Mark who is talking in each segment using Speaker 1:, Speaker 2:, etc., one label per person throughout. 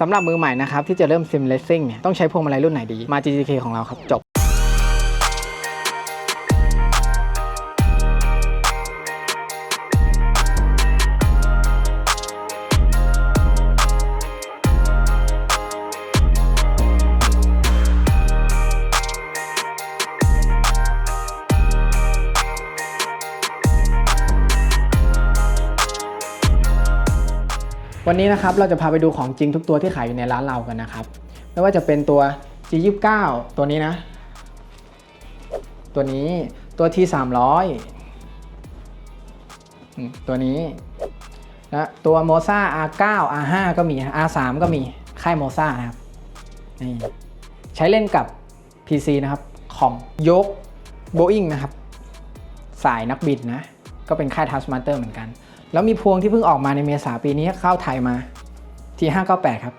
Speaker 1: สำหรับมือใหม่นะครับ ที่จะเริ่มซิมเลสซิ่งเนี่ยต้องใช้พวงมาลัยรุ่นไหนดี มา GTK ของเราครับ จบ วันนี้นะครับเราจะพาไปดูของจริงทุกตัวที่ขายอยู่ในร้านเรากันนะครับ ไม่ว่าจะเป็นตัว G29 ตัวนี้นะ ตัวนี้ตัว T300 ตัวนี้และตัว Moza R9 R5 ก็มี R3 ก็มีค่าย Moza นะครับนี่ใช้เล่นกับ PC นะครับของยก Boeing นะครับ สายนักบินนะ ก็เป็นค่าย Taskmaster เหมือนกัน แล้วมีพวงที่เพิ่งออกมาในเมษาปีนี้เข้าไทยมา T598 ครับ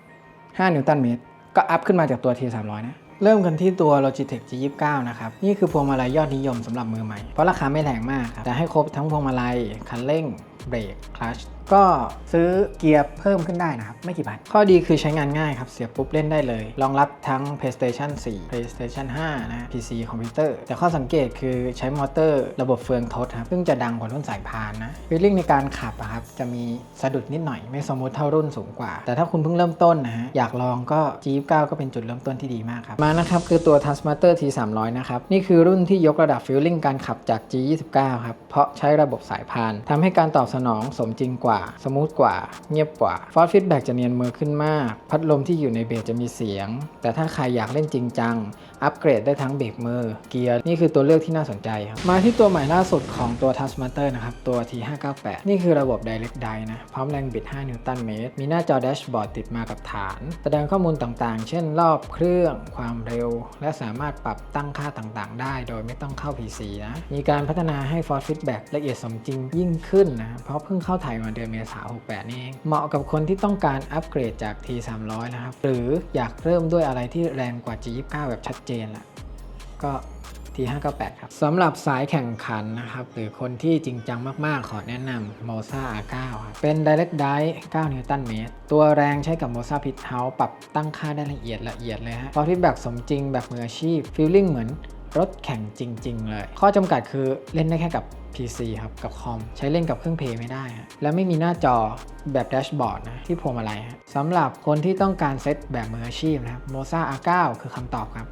Speaker 1: 5 นิวตันเมตร ก็อัพขึ้นมาจากตัว T300 นะ เริ่มกันที่ตัว Logitech G29 นะครับ นี่คือพวงมาลัยยอดนิยมสำหรับมือใหม่ เพราะราคาไม่แรงมากครับแต่ให้ครบทั้งพวงมาลัย คันเร่ง เบรก คลัช ก็ซื้อเกียร์เพิ่มขึ้นได้นะครับ ไม่กี่บาท ข้อดีคือใช้งานง่ายครับ เสียบปุ๊บเล่นได้เลย รองรับทั้ง PlayStation 4 PlayStation 5 นะ PC คอมพิวเตอร์ แต่ข้อสังเกตคือใช้มอเตอร์ระบบเฟืองทดครับ ซึ่งจะดังกว่ารุ่นสายพานนะฟีลลิ่งในการขับอะครับ จะมีสะดุดนิดหน่อย ไม่สมูทเท่ารุ่นสูงกว่า แต่ถ้าคุณเพิ่งเริ่มต้นนะฮะ อยากลองก็ G29 ก็เป็นจุดเริ่มต้นที่ดีมากครับมานะครับคือตัว Taskmaster T300 นะครับ นี่คือรุ่นที่ยกระดับฟีลลิ่งการขับจาก G29 ครับ เพราะใช้ระบบสายพานทำให้การตอบสนองสมจริงกว่า สมูทกว่า เงียบกว่าฟอสฟีดแบ็กจะเนียนมือขึ้นมาก พัดลมที่อยู่ในเบสจะมีเสียง แต่ถ้าใครอยากเล่นจริงจัง อัปเกรดได้ทั้งเบรกมือ เกียร์ นี่คือตัวเลือกที่น่าสนใจครับ มาที่ตัวใหม่ล่าสุดของตัว Taskmaster นะครับ ตัว T598 นี่คือระบบ Direct Drive นะ พร้อมแรงบิด 5 นิวตันเมตร มีหน้าจอแดชบอร์ดติดมากับฐาน แสดงข้อมูลต่างๆ เช่นรอบเครื่อง ความเร็ว และสามารถปรับตั้งค่าต่างๆ ได้โดยไม่ต้องเข้า PC นะ มีการพัฒนาให้ Force Feedback ละเอียดสมจริงยิ่งขึ้นนะ เพราะเพิ่งเข้าไทยมาเดือนเมษายน68 นี่เอง เหมาะกับคนที่ต้องการอัปเกรดจาก T300 นะครับ หรืออยากเริ่มด้วยอะไรที่แรงกว่า G29 แบบชัดเจนละก็ T598 ครับสำหรับสายแข่งขันนะครับ หรือคนที่จริงจังมากๆ ขอแนะนำ Moza R9 ครับเป็น Direct Drive 9 นิวตันเมตร ตัวแรงใช้กับ Moza Pit House ปรับตั้งค่าได้ละเอียดละเอียดเลยฮะพอที่แบบสมจริงแบบมืออาชีพ Feeling เหมือนรถแข่งจริง ๆ เลย ข้อจำกัดคือเล่นได้แค่กับ PC ครับ กับคอม ใช้เล่นกับเครื่องเพย์ไม่ได้ และไม่มีหน้าจอแบบแดชบอร์ดนะที่พวงมาลัยสำหรับคนที่ต้องการเซตแบบมืออาชีพนะครับ Moza R9 คือคำตอบครับ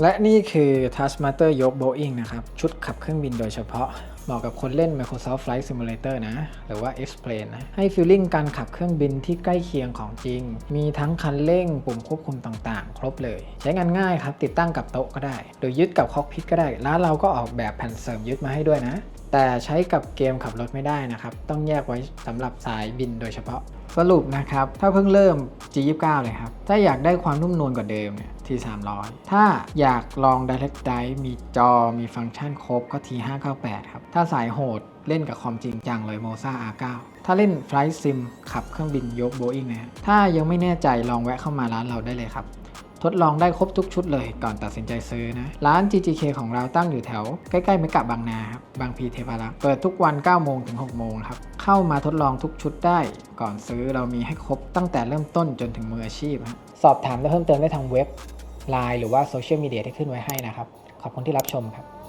Speaker 1: และนี่คือ Taskmaster ยก Boeing นะครับ ชุดขับเครื่องบินโดยเฉพาะ เหมาะกับคนเล่น Microsoft Flight Simulator นะ หรือว่า X-Plane นะ ให้ฟีลลิ่งการขับเครื่องบินที่ใกล้เคียงของจริง มีทั้งคันเร่ง ปุ่มควบคุมต่างๆ ครบเลย ใช้งานง่ายครับ ติดตั้งกับโต๊ะก็ได้ โดยยึดกับคอกพิทก็ได้ ร้านเราก็ออกแบบแผ่นเสริมยึดมาให้ด้วยนะ แต่ใช้กับเกมขับรถไม่ได้นะครับ ต้องแยกไว้สำหรับสายบินโดยเฉพาะ สรุปนะครับ ถ้าเพิ่งเริ่ม G29 เลยครับ ถ้าอยากได้ความนุ่มนวลกว่าเดิมเนี่ย T300 ถ้าอยากลอง Direct Drive มีจอมีฟังก์ชันครบก็ T598 ครับ ถ้าสายโหดเล่นกับคอมจริงจังเลย Moza R9 ถ้าเล่น Flight Sim ขับเครื่องบินยก Boeing นะถ้ายังไม่แน่ใจลองแวะเข้ามาร้านเราได้เลยครับทดลองได้ครบทุกชุดเลยก่อนตัดสินใจซื้อนะ ร้าน GGK ของเราตั้งอยู่แถว ใกล้ๆเมกะบางนาครับบางพีเทพารักษ์เปิดทุกวัน 9 โมงถึง 6 โมงครับ เข้ามาทดลองทุกชุดได้ ก่อนซื้อเรามีให้ครบตั้งแต่เริ่มต้นจนถึงมืออาชีพฮะสอบถามได้เพิ่มเติมได้ทางเว็บ ไลน์หรือว่าโซเชียลมีเดียที่ขึ้นไว้ให้นะครับ ขอบคุณที่รับชมครับ